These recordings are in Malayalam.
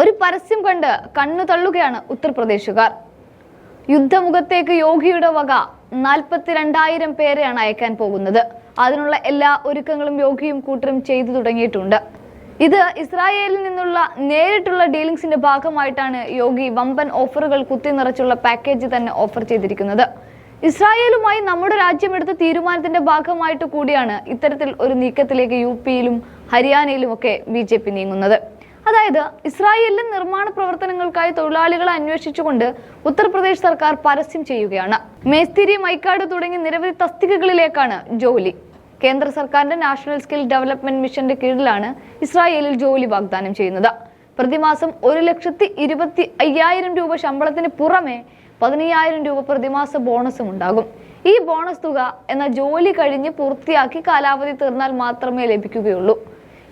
ഒരു പരസ്യം കണ്ട് കണ്ണു തള്ളുകയാണ് ഉത്തർപ്രദേശുകാർ. യുദ്ധമുഖത്തേക്ക് യോഗിയുടെ വക നാൽപ്പത്തിരണ്ടായിരം പേരെയാണ് അയക്കാൻ പോകുന്നത്. അതിനുള്ള എല്ലാ ഒരുക്കങ്ങളും യോഗിയും കൂട്ടരും ചെയ്തു തുടങ്ങിയിട്ടുണ്ട്. ഇത് ഇസ്രായേലിൽ നിന്നുള്ള നേരിട്ടുള്ള ഡീലിംഗ്സിന്റെ ഭാഗമായിട്ടാണ് യോഗി വമ്പൻ ഓഫറുകൾ കുത്തി നിറച്ചുള്ള പാക്കേജ് തന്നെ ഓഫർ ചെയ്തിരിക്കുന്നത്. ഇസ്രായേലുമായി നമ്മുടെ രാജ്യം എടുത്ത തീരുമാനത്തിന്റെ ഭാഗമായിട്ട് കൂടിയാണ് ഇത്തരത്തിൽ ഒരു നീക്കത്തിലേക്ക് യു പിയിലും ഹരിയാനയിലും ഒക്കെ ബി ജെ പി നീങ്ങുന്നത്. അതായത് ഇസ്രായേലിൽ നിർമ്മാണ പ്രവർത്തനങ്ങൾക്കായി തൊഴിലാളികളെ അന്വേഷിച്ചുകൊണ്ട് ഉത്തർപ്രദേശ് സർക്കാർ പരസ്യം ചെയ്യുകയാണ്. മേസ്തിരി മൈക്കാട് തുടങ്ങിയ നിരവധി തസ്തികകളിലേക്കാണ് ജോലി. കേന്ദ്ര സർക്കാരിന്റെ നാഷണൽ സ്കിൽ ഡെവലപ്മെന്റ് മിഷന്റെ കീഴിലാണ് ഇസ്രായേലിൽ ജോലി വാഗ്ദാനം ചെയ്യുന്നത്. പ്രതിമാസം ഒരു ലക്ഷത്തി ഇരുപത്തി അയ്യായിരം രൂപ ശമ്പളത്തിന് പുറമെ പതിനയ്യായിരം രൂപ പ്രതിമാസ ബോണസും ഉണ്ടാകും. ഈ ബോണസ് തുക എന്ന ജോലി കഴിഞ്ഞ് പൂർത്തിയാക്കി കാലാവധി തീർന്നാൽ മാത്രമേ ലഭിക്കുകയുള്ളൂ.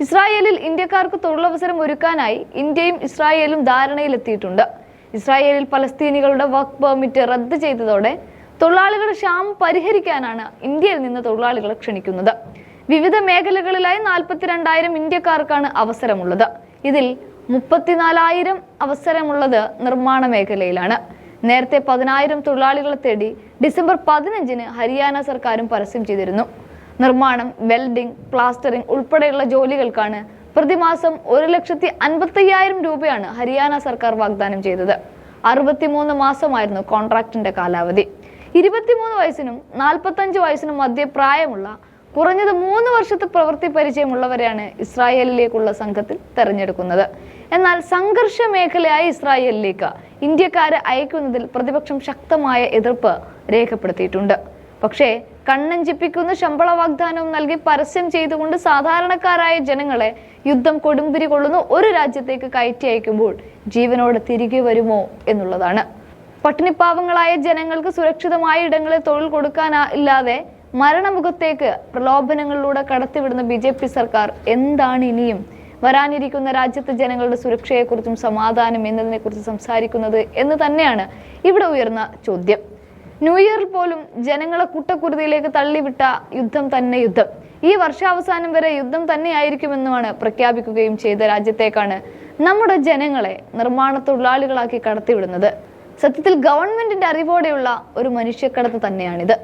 ഇസ്രായേലിൽ ഇന്ത്യക്കാർക്ക് തൊഴിലവസരം ഒരുക്കാനായി ഇന്ത്യയും ഇസ്രായേലും ധാരണയിലെത്തിയിട്ടുണ്ട്. ഇസ്രായേലിൽ പലസ്തീനികളുടെ വർക്ക് പെർമിറ്റ് റദ്ദ് ചെയ്തതോടെ തൊഴിലാളികളുടെ ക്ഷാമം പരിഹരിക്കാനാണ് ഇന്ത്യയിൽ നിന്ന് തൊഴിലാളികളെ ക്ഷണിക്കുന്നത്. വിവിധ മേഖലകളിലായി നാൽപ്പത്തിരണ്ടായിരം ഇന്ത്യക്കാർക്കാണ് അവസരമുള്ളത്. ഇതിൽ മുപ്പത്തിനാലായിരം അവസരമുള്ളത് നിർമ്മാണ മേഖലയിലാണ്. നേരത്തെ പതിനായിരം തൊഴിലാളികളെ തേടി ഡിസംബർ പതിനഞ്ചിന് ഹരിയാന സർക്കാരും പരസ്യം ചെയ്തിരുന്നു. നിർമ്മാണം വെൽഡിംഗ് പ്ലാസ്റ്ററിംഗ് ഉൾപ്പെടെയുള്ള ജോലികൾക്കാണ് പ്രതിമാസം ഒരു ലക്ഷത്തി അൻപത്തയ്യായിരം രൂപയാണ് ഹരിയാന സർക്കാർ വാഗ്ദാനം ചെയ്തത്. അറുപത്തിമൂന്ന് മാസമായിരുന്നു കോൺട്രാക്റ്റിന്റെ കാലാവധി. ഇരുപത്തിമൂന്ന് വയസ്സിനും നാൽപ്പത്തഞ്ച് വയസ്സിനും മധ്യ പ്രായമുള്ള കുറഞ്ഞത് മൂന്ന് വർഷത്തെ പ്രവൃത്തി പരിചയമുള്ളവരെയാണ് ഇസ്രായേലിലേക്കുള്ള സംഘത്തിൽ തെരഞ്ഞെടുക്കുന്നത്. എന്നാൽ സംഘർഷ മേഖലയായ ഇസ്രായേലിലേക്ക് ഇന്ത്യക്കാരെ അയക്കുന്നതിൽ പ്രതിപക്ഷം ശക്തമായ എതിർപ്പ് രേഖപ്പെടുത്തിയിട്ടുണ്ട്. പക്ഷേ കണ്ണഞ്ചിപ്പിക്കുന്ന ശമ്പള വാഗ്ദാനവും നൽകി പരസ്യം ചെയ്തുകൊണ്ട് സാധാരണക്കാരായ ജനങ്ങളെ യുദ്ധം കൊടുമ്പിരി കൊള്ളുന്ന ഒരു രാജ്യത്തേക്ക് കയറ്റി അയക്കുമ്പോൾ ജീവനോടെ തിരികെ വരുമോ എന്നുള്ളതാണ്. പട്ടിണിപ്പാവങ്ങളായ ജനങ്ങൾക്ക് സുരക്ഷിതമായ ഇടങ്ങളിൽ തൊഴിൽ കൊടുക്കാനാ ഇല്ലാതെ മരണമുഖത്തേക്ക് പ്രലോഭനങ്ങളിലൂടെ കടത്തിവിടുന്ന ബി ജെ പി സർക്കാർ എന്താണ് ഇനിയും? വരാനിരിക്കുന്ന രാജ്യത്തെ ജനങ്ങളുടെ സുരക്ഷയെക്കുറിച്ചും സമാധാനം എന്നതിനെക്കുറിച്ച് സംസാരിക്കുന്നത് എന്ന് തന്നെയാണ് ഇവിടെ ഉയർന്ന ചോദ്യം. ന്യൂ ഇയറിൽ പോലും ജനങ്ങളെ കുട്ടക്കുരുതിയിലേക്ക് തള്ളിവിട്ട യുദ്ധം തന്നെ യുദ്ധം. ഈ വർഷാവസാനം വരെ യുദ്ധം തന്നെയായിരിക്കുമെന്നുമാണ് പ്രഖ്യാപിക്കുകയും ചെയ്ത രാജ്യത്തേക്കാണ് നമ്മുടെ ജനങ്ങളെ നിർമ്മാണ തൊഴിലാളികളാക്കി കടത്തിവിടുന്നത്. സത്യത്തിൽ ഗവൺമെന്റിന്റെ അറിവോടെയുള്ള ഒരു മനുഷ്യക്കടത്ത് തന്നെയാണിത്.